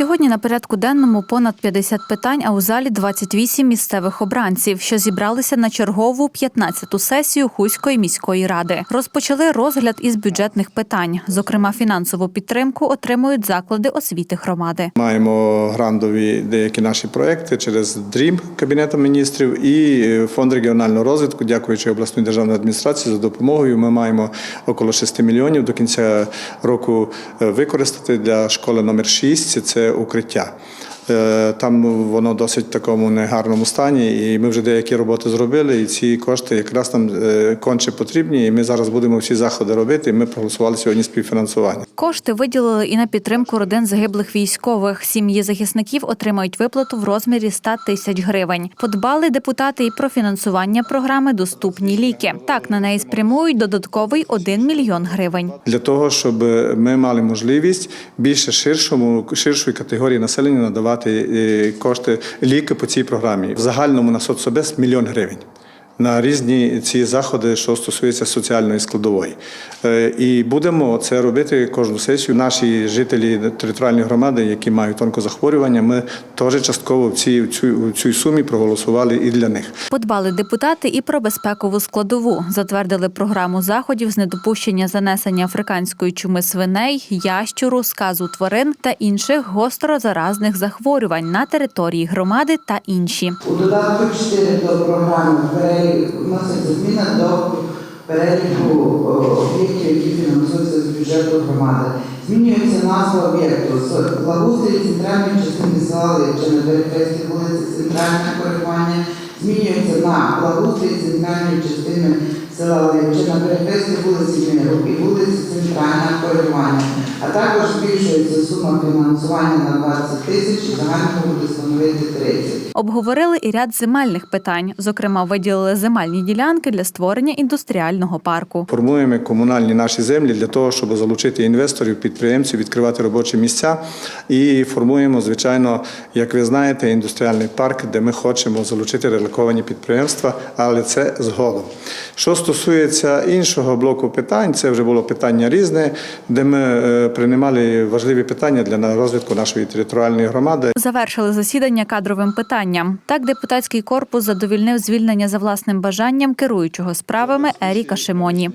Сьогодні на порядку денному понад 50 питань, а у залі 28 місцевих обранців, що зібралися на чергову 15-ту сесію Хуської міської ради. Розпочали розгляд із бюджетних питань. Зокрема, фінансову підтримку отримують заклади освіти громади. Маємо грандові деякі наші проекти через ДРІМ Кабінету міністрів і е, фонд регіонального розвитку, дякуючи обласній державній адміністрації за допомогою. Ми маємо около 6 мільйонів до кінця року е, використати для школи номер 6 – Це укриття. Е, Там воно досить в такому негарному стані, і ми вже деякі роботи зробили. І ці кошти якраз нам е, конче потрібні. І ми зараз будемо всі заходи робити. І ми проголосували сьогодні співфінансування. Кошти виділили і на підтримку родин загиблих військових. Сім'ї захисників отримають виплату в розмірі 100 тисяч гривень. Подбали депутати і про фінансування програми Доступні ліки. Так на неї спрямують додатковий 1 мільйон гривень. для того, щоб ми мали можливість більше ширшому ширшої категорії населення надавати е, кошти ліки по цій програмі. В загальному на соцсобес мільйон гривень. На різні ці заходи, що стосуються соціальної складової, Е, і будемо це робити кожну сесію. Наші жителі територіальної громади, які мають онкозахворювання, ми теж частково в цій в цій сумі проголосували і для них. Подбали депутати і про безпекову складову. Затвердили програму заходів з недопущення занесення африканської чуми свиней, ящуру, сказу тварин та інших гострозаразних захворювань на території громади та інші. У додатку 4 до програми вноситься зміна до переліку об'єктів, які фінансуються з бюджету громади. Змінюється назва об'єкту з благоустрій центральної частини села чи на перехресті вулиці Центральне коригування. Змінюється на благоустрій центральної частини села чи на перехресті вулиці Миру і вулиці Центральне коригування. А також збільшується сума фінансування на 20 тисяч і загально буде становити 30. Обговорили і ряд земельних питань. Зокрема, виділили земельні ділянки для створення індустріального парку. Формуємо комунальні наші землі для того, щоб залучити інвесторів, підприємців, відкривати робочі місця. І формуємо, звичайно, як ви знаєте, індустріальний парк, де ми хочемо залучити релоковані підприємства, але це згодом. Що стосується іншого блоку питань, це вже було питання різне, де ми е, приймали важливі питання для розвитку нашої територіальної громади. Завершили засідання кадровим питанням. Так, депутатський корпус задовільнив звільнення за власним бажанням керуючого справами Еріка Шимоні.